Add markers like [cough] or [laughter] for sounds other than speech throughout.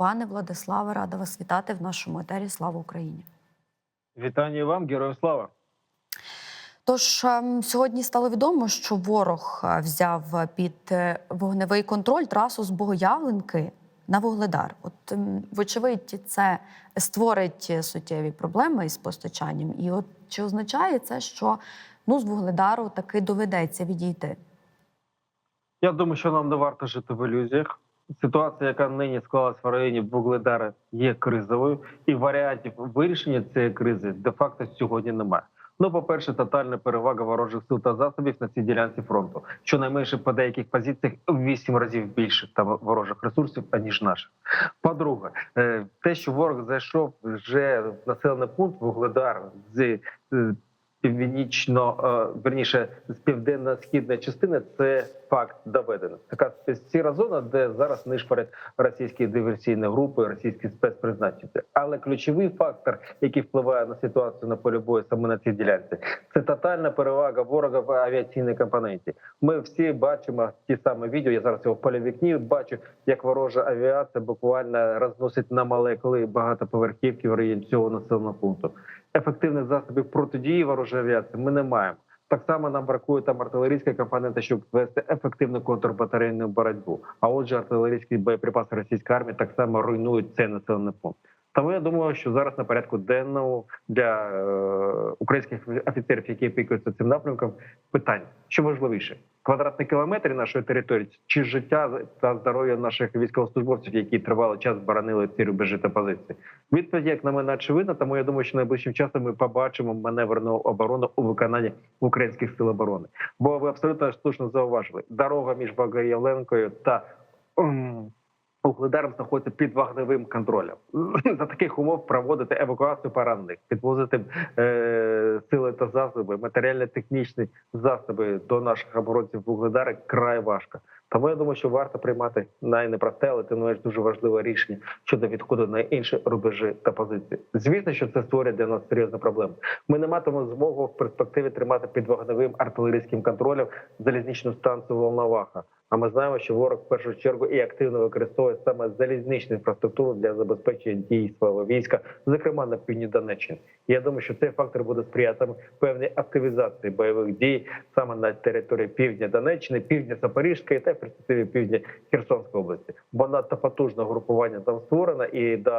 Пане Владиславе, рада вас вітати в нашому етері. Слава Україні! Вітання вам, героям слава. Тож ем, сьогодні стало відомо, що ворог е, взяв під е, вогневий контроль трасу з Богоявленки на Вугледар. От, ем, вочевидь, це створить суттєві проблеми із постачанням. І от чи означає це, що ну з Вугледару таки доведеться відійти? Я думаю, що нам не варто жити в ілюзіях. Ситуація, яка нині склалась в районі Вугледара, є кризовою, і варіантів вирішення цієї кризи де-факто сьогодні немає. Ну, по-перше, тотальна перевага ворожих сил та засобів на цій ділянці фронту. Щонайменше по деяких позиціях в вісім разів більше там ворожих ресурсів, аніж наших. По-друге, е, те, що ворог зайшов вже в населений пункт Вугледар з е, північно, е, верніше з південно-східної частини, це факт доведено. Така сіра зона, де зараз нишпорять російські диверсійні групи, російські спецпризначенці. Але ключовий фактор, який впливає на ситуацію на полі бою саме на цій ділянці, це тотальна перевага ворога в авіаційній компоненті. Ми всі бачимо ті самі відео. Я зараз його в полі вікні бачу, як ворожа авіація буквально розносить на молекули багатоповерхівки в районі цього населеного пункту. Ефективних засобів протидії ворожої авіації ми не маємо. Так само нам бракує там артилерійської компоненти, щоб вести ефективну контрбатарейну боротьбу. А отже, артилерійські боєприпаси російської армії так само руйнують цей населений пункт. Тому я думаю, що зараз на порядку денному для е, українських офіцерів, які опікуються цим напрямком, питання що важливіше: квадратні кілометри нашої території чи життя та здоров'я наших військовослужбовців, які тривалий час боронили ці рубежі та позиції. Відповідь, як на мене, очевидна, тому я думаю, що найближчим часом ми побачимо маневрену оборону у виконанні українських сил оборони. Бо ви абсолютно слушно зауважили, дорога між Богоявленкою та Угледаром знаходиться під вогневим контролем. [clears throat] За таких умов проводити евакуацію поранених, підвозити е, сили та засоби, матеріально-технічні засоби до наших оборонців Вугледара край важко. Тому я думаю, що варто приймати найнепросте, але тим не дуже важливе рішення щодо відходу на інші рубежі та позиції. Звісно, що це створює для нас серйозну проблему. Ми не матимемо змогу в перспективі тримати під вогневим артилерійським контролем залізничну станцію Волноваха. А ми знаємо, що ворог в першу чергу і активно використовує саме залізничну інфраструктуру для забезпечення дій свого війська, зокрема на півдні Донеччини. Я думаю, що цей фактор буде сприяти певній активізації бойових дій саме на території півдня Донеччини, півдня Запорізької та перспективі півдня Херсонської області. Бо надто потужне групування там створено і до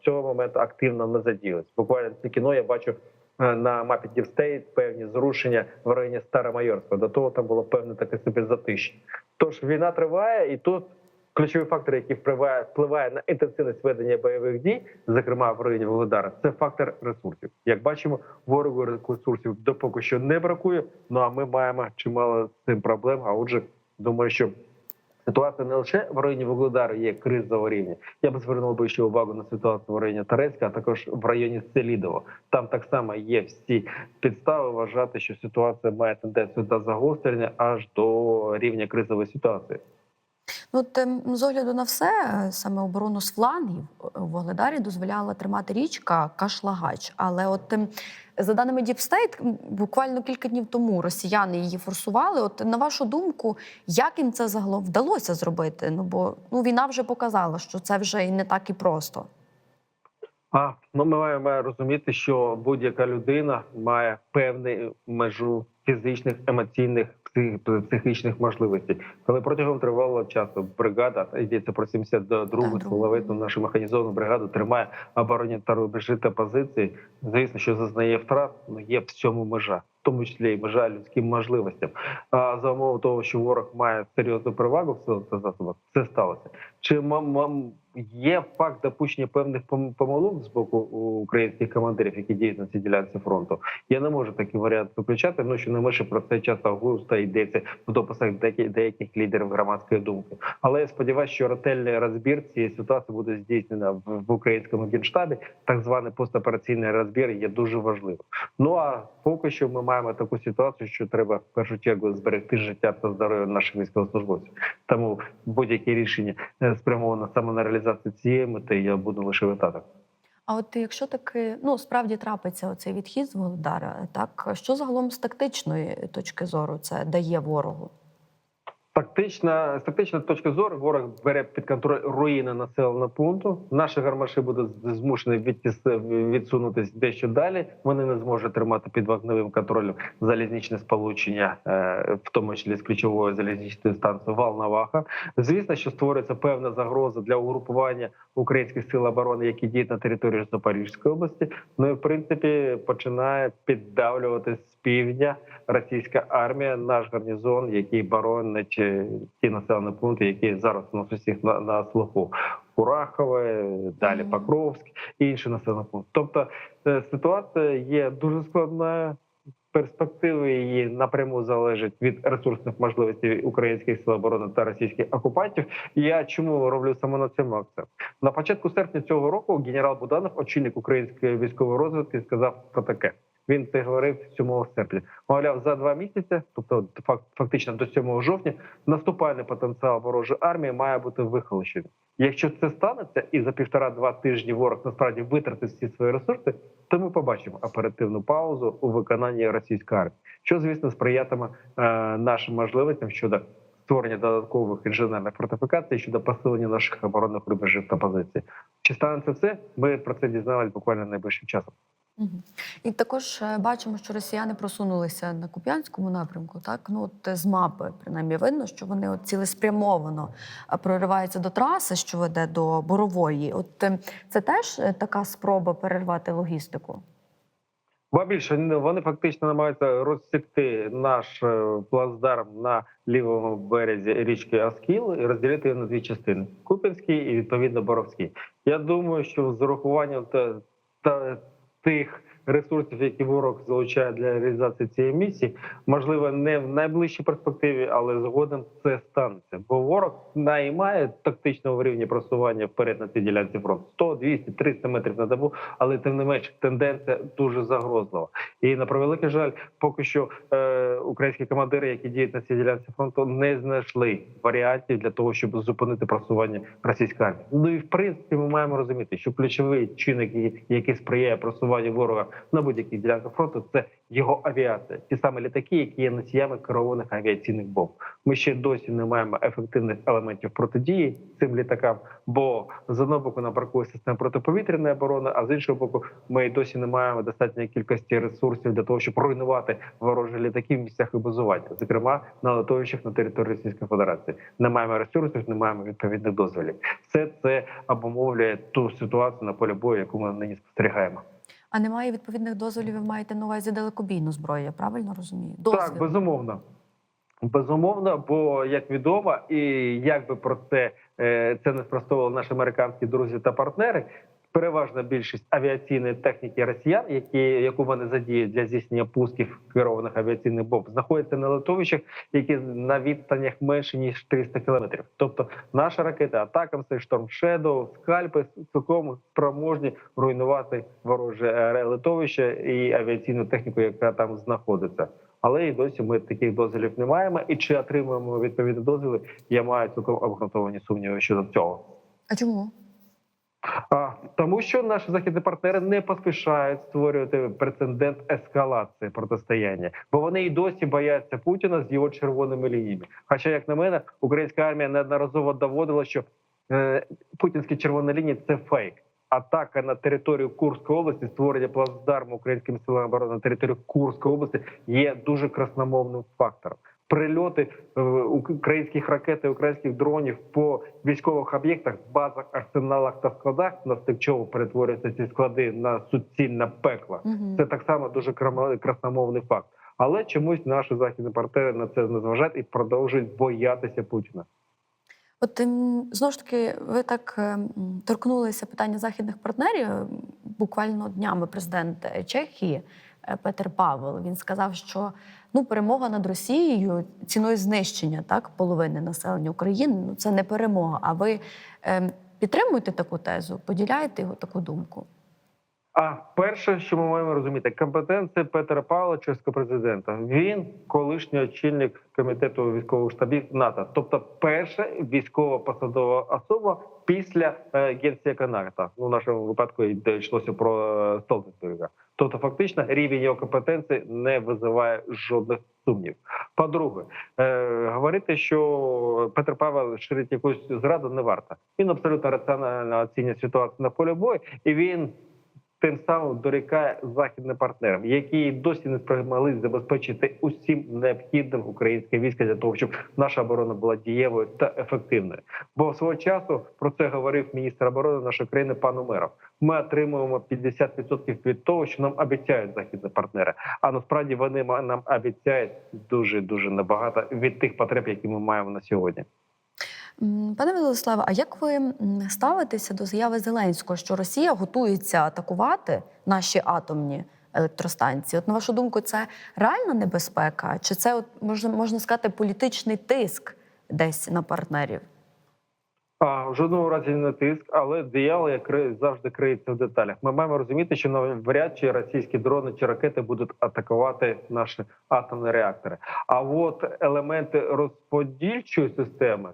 цього моменту активно не заділись. Буквально це кіно я бачу е, на мапі Дівстейт певні зрушення в районі Старомайорська. До того там було певне таке собі затишня. Тож війна триває, і тут ключовий фактор, який впливає, впливає на інтенсивність ведення бойових дій, зокрема в районі Володара, це фактор ресурсів. Як бачимо, ворогу ресурсів допоки що не бракує. Ну а ми маємо чимало з цим проблем. А отже, думаю, що. Ситуація не лише в районі Вугледару є кризового рівня. Я б звернув би ще увагу на ситуацію в районі Торецька, а також в районі Селідово. Там так само є всі підстави вважати, що ситуація має тенденцію до загострення аж до рівня кризової ситуації. Ну, от, ем, з огляду на все, саме оборону з флангів е, у Вогледарі дозволяла тримати річка Кашлагач. Але от ем, за даними Діпстейт, буквально кілька днів тому росіяни її форсували. От на вашу думку, як їм це загалом вдалося зробити? Ну бо ну війна вже показала, що це вже і не так і просто. А ну ми маємо розуміти, що будь-яка людина має певну межу фізичних, емоційних, психічних можливостей. Коли протягом тривалого часу бригада йдеться про 72-гу Так, силовиту нашу механізовану бригаду тримає оборонні та рубежі та позиції, звісно, що зазнає втрат, ну є в цьому межа. В тому числі і межа людським можливостям. А за умови того, що ворог має серйозну перевагу в силах та засобах, це сталося. Чи мам, мам, є факт допущення певних помилок з боку українських командирів, які діють на цій ділянці фронту? Я не можу такий варіант виключати. Ну що не менше про це часто густо йдеться в дописах деяких, лідерів громадської думки. Але я сподіваюся, що ретельний розбір цієї ситуації буде здійснено в, в українському генштабі. Так званий постопераційний розбір є дуже важливим. Ну а поки що ми маємо таку ситуацію, що треба в першу чергу зберегти життя та здоров'я наших військовослужбовців. Тому будь-які рішення е, спрямовано саме на реалізацію цієї мети, я буду лише вітати. А от якщо таки ну справді трапиться оцей відхід з Володара, так що загалом з тактичної точки зору це дає ворогу? Тактична з тактичної точки зору ворог бере під контроль руїни населеного пункту. Наші гармаші будуть змушені відтіс- відсунутись дещо далі. Вони не зможуть тримати під вогневим контролем залізничне сполучення, е, в тому числі з ключовою залізничною станцією Волноваха. Звісно, що створюється певна загроза для угрупування українських сил оборони, які діють на території Запорізької області. Ну і в принципі починає піддавлювати з півдня російська армія, наш гарнізон, який боронить е, ті населені пункти, які зараз у нас усіх на, на слуху. Курахове, далі. Покровськ і інші населені пункти. Тобто е, ситуація є дуже складною. Перспективи її напряму залежать від ресурсних можливостей українських сил оборони та російських окупантів. І Я чому роблю саме на цьому акцент? На початку серпня цього року генерал Буданов, очільник української військової розвідки, сказав про таке. Він це говорив 7 серпня. Мовляв, за два місяці, тобто фактично до 7 жовтня, наступальний потенціал ворожої армії має бути вихолощений. Якщо це станеться, і за півтора-два тижні ворог насправді витратить всі свої ресурси, то ми побачимо оперативну паузу у виконанні російської армії, що звісно сприятиме е, нашим можливостям щодо створення додаткових інженерних фортифікацій щодо посилення наших оборонних рубежів та позицій. Чи станеться це? Ми про це дізналися буквально найближчим часом. І також е, бачимо, що росіяни просунулися на Куп'янському напрямку. Так, ну от е, з мапи принаймні видно, що вони от цілеспрямовано е, прориваються до траси, що веде до борової. От це теж така спроба перервати логістику. Ба більше вони- фактично намагаються розсікти наш плацдарм на лівому березі річки Аскіл і розділити його на дві частини: Купінський і відповідно Боровський. Я думаю, що з урахуванням та, та тих ресурсів, які ворог залучає для реалізації цієї місії, можливо, не в найближчій перспективі, але згодом це станеться. Бо ворог наймає тактичного рівня просування вперед на цій ділянці фронту 100, 200, 300 метрів на добу, але тим не менш тенденція дуже загрозлива. І на превеликий жаль, поки що е, українські командири, які діють на цій ділянці фронту, не знайшли варіантів для того, щоб зупинити просування російської армії. Ну і в принципі, ми маємо розуміти, що ключовий чинник, який- сприяє просуванню ворога на будь-якій ділянці фронту, це його авіація, ті самі літаки, які є носіями керованих авіаційних бомб. Ми ще досі не маємо ефективних елементів протидії цим літакам. Бо з одного боку нам бракує систем протиповітряної оборони, а з іншого боку, ми досі не маємо достатньої кількості ресурсів для того, щоб руйнувати ворожі літаки в місцях і базування, зокрема на летовищах на території Російської Федерації. Не маємо ресурсів, не маємо відповідних дозволів. Все це обумовлює ту ситуацію на полі бою, яку ми нині спостерігаємо. А немає відповідних дозволів, ви маєте на увазі далекобійну зброю, я правильно розумію? Так, безумовно. Безумовно, бо як відомо, і як би про це, е, це не спростовували наші американські друзі та партнери. Переважна більшість авіаційної техніки росіян, які яку вони задіють для здійснення пусків керованих авіаційних бомб, знаходяться на литовищах, які на відстанях менше ніж 300 кілометрів. Тобто наша ракета Атакамси, Шторм Шедоу, скальпи цілком спроможні руйнувати вороже аере- литовище і авіаційну техніку, яка там знаходиться. Але і досі ми таких дозволів не маємо. І чи отримуємо відповідні дозволи, я маю цілком обґрунтовані сумніви щодо цього. А чому? А тому, що наші західні партнери не поспішають створювати прецедент ескалації протистояння, бо вони і досі бояться Путіна з його червоними лініями. Хоча, як на мене, українська армія неодноразово доводила, що е, путінські червоні лінії це фейк. Атака на територію Курської області, створення плацдарму українськими силами оборони на територію Курської області є дуже красномовним фактором. Прильоти е, українських ракет і українських дронів по військових об'єктах, базах, арсеналах та складах, на чого перетворюються ці склади на суцільне пекло. Мгм. Це так само дуже красномовний факт. Але чомусь наші західні партнери на це не зважають і продовжують боятися Путіна. От ем, знову ж таки, ви так ем, торкнулися питання західних партнерів. Буквально днями президент Чехії Петер Павел він сказав, що ну перемога над Росією ціною знищення так половини населення України. Ну це не перемога. А ви ем, підтримуєте таку тезу? Поділяєте його таку думку? А перше, що ми маємо розуміти, компетенція Петра Павла, чеського президента. Він колишній очільник комітету військових штабів НАТО, тобто перша військова посадова особа після е, генсека НАТО. Ну, в нашому випадку йшлося про е, Столтенберга. Тобто, фактично, рівень його компетенції не визиває жодних сумнів. По-друге, е, говорити, що Петр Павел ширить якусь зраду, не варто. Він абсолютно раціонально оцінює ситуацію на полі бою, і він тим самим дорікає західним партнерам, які досі не спромогли забезпечити усім необхідним українське військо для того, щоб наша оборона була дієвою та ефективною. Бо свого часу про це говорив міністр оборони нашої країни пан Умеров. Ми отримуємо 50% від того, що нам обіцяють західні партнери. А насправді вони нам обіцяють дуже дуже небагато від тих потреб, які ми маємо на сьогодні. Пане Владиславе, а як ви ставитеся до заяви Зеленського, що Росія готується атакувати наші атомні електростанції? От на вашу думку, це реальна небезпека? Чи це от можна можна сказати політичний тиск десь на партнерів? А в жодному разі не тиск, але диявол як завжди криється в деталях. Ми маємо розуміти, що навряд чи російські дрони чи ракети будуть атакувати наші атомні реактори. А от елементи розподільчої системи,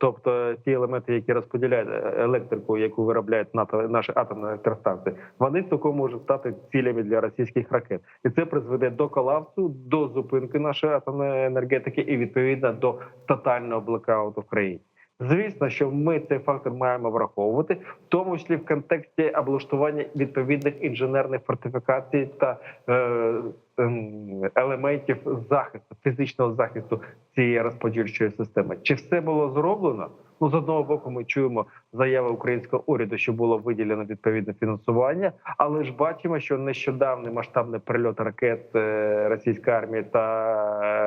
тобто ті елементи, які розподіляють е, електрику, яку виробляють НАТО, наші атомні електростанції, вони цілком можуть стати цілями для російських ракет, і це призведе до колапсу, до зупинки нашої атомної енергетики і відповідно до тотального блокауту в країні. Звісно, що ми цей фактор маємо враховувати, в тому числі в контексті облаштування відповідних інженерних фортифікацій та е, ем, елементів захисту, фізичного захисту цієї розподільчої системи. Чи все було зроблено? Ну, з одного боку, ми чуємо заяви українського уряду, що було виділено відповідне фінансування, але ж бачимо, що нещодавний масштабний прильот ракет е, російської армії та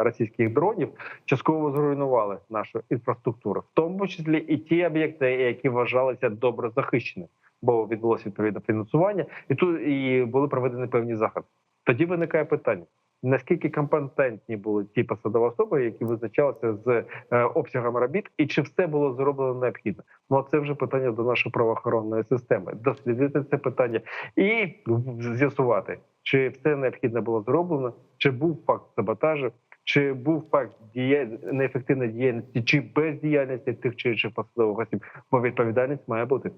російських дронів частково зруйнували нашу інфраструктуру, в тому числі і ті об'єкти, які вважалися добре захищені, бо відбулося відповідне фінансування, і тут і були проведені певні заходи. Тоді виникає питання. Наскільки компетентні були ті посадові особи, які визначалися з е, обсягом робіт, і чи все було зроблено необхідно? Ну це вже питання до нашої правоохоронної системи. Дослідити це питання і з'ясувати, чи все необхідне було зроблено, чи був факт саботажу, чи був факт діє... неефективної діяльності, чи бездіяльності тих чи інших посадових осіб, бо відповідальність має бути.